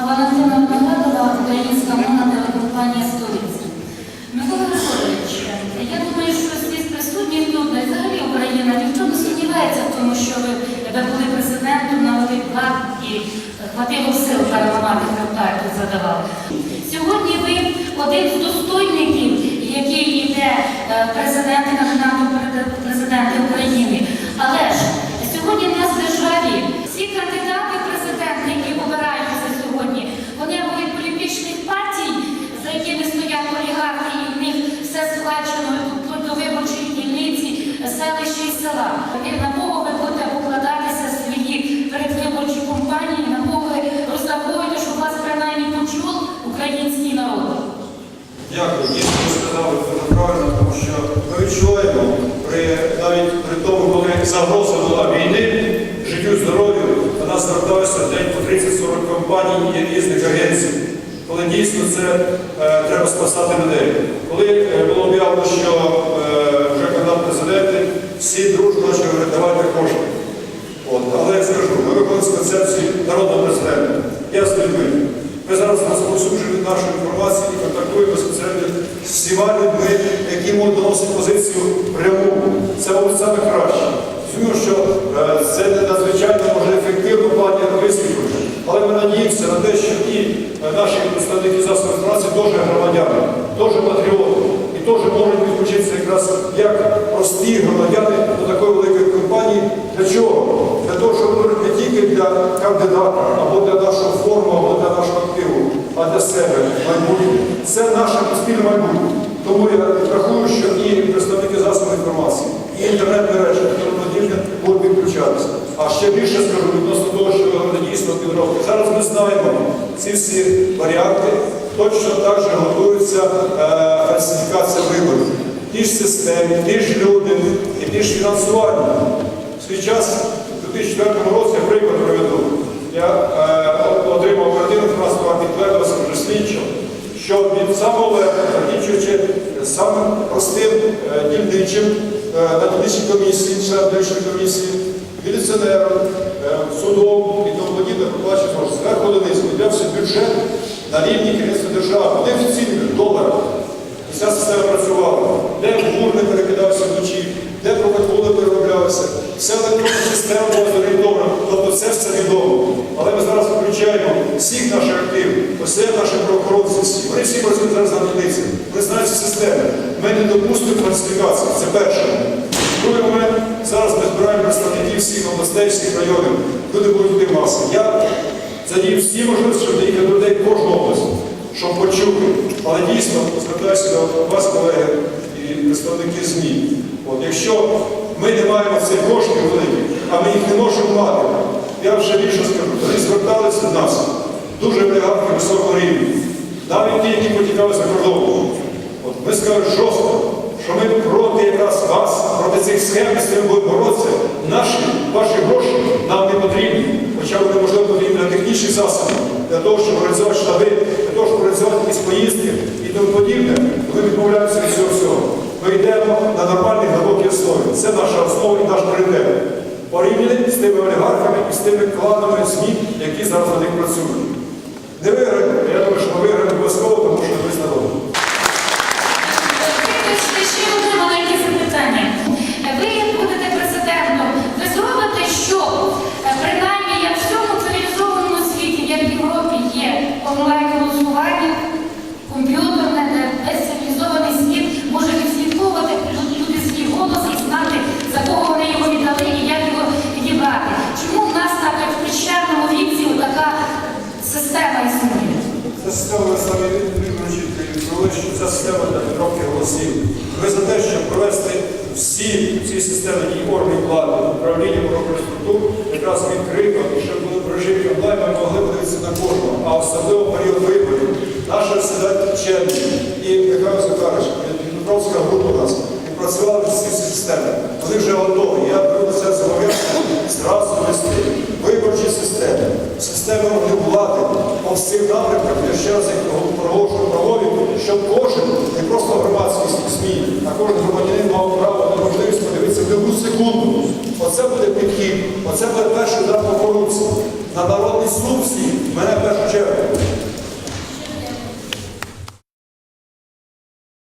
Валентина Нагадова, українська мовна телекомпанія «Столиця». Микола Григорович, я думаю, що всі присутніх тут, і взагалі Україна ніхто не сумнівається в тому, що ви, були президентом на один план і хватило сил переламати тут. Сьогодні ви один з достойників, який йде президент і кандидатом в президенти України. Але ж сьогодні в нас в державі всі кандидати в президенти, які обираються сьогодні, вони або від політичних партій, за якими стоять олігархи, і в них все схвачено вплоть до виборчої дільниці, селища і села. На кого ви будете покладатися свої передвиборчі компанії, на кого ви розраховуєте, щоб вас принаймні почув український народ. Дякую. Дійсно, ви сказали це правильно, тому що ми відчуваємо при навіть при тому, коли загроза була війни, життю, здоров'ю, до нас зверталися в день по 30-40 компаній і різних агенцій. Коли дійсно це е, треба спасати людей. Коли е, було об'явлено, що е, вже кандидат президенти, всі дружно почали говорити, давайте кошти. От, але я скажу, ми виходимо з концепції народного президента. Я з людьми. Ми зараз нашу інформацію і контактуємо безпосередньо з всіма людьми, які можуть доносити позицію пряму. Це мабуть саме краще. Розумію, що е, це надзвичайно може ефективно в плані висловлювання, але ми надіємося на те, що і е, наші представники засобів інформації теж громадяни, теж патріоти, і теж можуть підключитися якраз як прості громадяни до такої великої компанії. Для чого? Для того, щоб не тільки для кандидата, або для нашого форуму, або для нашого активу, а для себе майбутнє. Це наше спільне майбутнє. Тому я рахую, що і представники засобів інформації, і інтернет-мережі, тому будуть підключатися. А ще більше скажу відносно того, що ви говорите дійсно підробки. Зараз ми знаємо ці всі варіанти. Точно так же готується е, фальсифікація виборів. Ті ж системи, ті ж люди, і ті ж фінансування. В свій час, у 2004 році, я приклад приведу, я е, отримав оперативну інформацію, яка підтвердилася вже слідчо, що від самого верху, закінчуючи самим простим е, дільничим е, на дільничній комісії, член дільничної комісії, міліціонером, е, судом і тому подібне, проплачує може зверху донизу, йдеться бюджет на рівні керівництва держави, не офіційними доларами. І ця система працювала, де урни перекидалися вночі, де протоколи перероблялися, вся електронна система була зорієнтована, тобто це все відомо. Але ми зараз включаємо всіх наших активів, усе наших правоохоронців, всі. вони всі працюють зараз на дільниці. Вони знають ці системи. Ми не фальсифікації, це перше. Другий момент, зараз ми збираємо представників всіх областей, всіх районів. Люди будуть йти маси. Я задію всі можливості, щоб доїхати до людей в кожну область щоб почути. Але дійсно звертаюся до вас, колеги і представники ЗМІ. От, якщо ми не маємо цих коштів великих, а ми їх не можемо мати, я вже більше скажу, вони зверталися до нас дуже олігархи високого рівня. Навіть ті, які потікали за кордоном. Ми скажемо жорстко, що ми проти якраз вас, проти цих схем, з цим будемо боротися. Наші, ваші гроші нам не потрібні, хоча вони, можливо, потрібні для технічних засобів, для того, щоб організувати штаби, для того, щоб організувати якісь поїздки і тому подібне. Ми відмовляємося від цього всього. Ми йдемо на нормальній глибокій основі. Це наша основа і наш пріоритет. Порівняні з тими олігархами і з тими кланами ЗМІ, які зараз на них працюють. Не виграємо, я думаю, що ми виграємо обов'язково, тому що ми з Виключити відповіли, що ця система для підробки голосів. Ми за те, щоб провести всі ці системи і органи влади, управління структур, якраз відкрито, і щоб були в онлайн, ми могли подивитися на кожного, а особливо період виборів. Наша сидять вчені і Михайло Захарович, Дніпровська група у нас, вже всі системи. Вони вже готові. Я беру це зобов'язання зразу вести виборчі системи, системи влади по всіх напрямках, я ще раз їх проголошую правові, щоб кожен, не просто громадськість СМІ, а кожен громадянин мав право на можливість подивитися в любу секунду. Оце буде підхід, оце буде перший удар по корупції. На народний суд мене в першу чергу.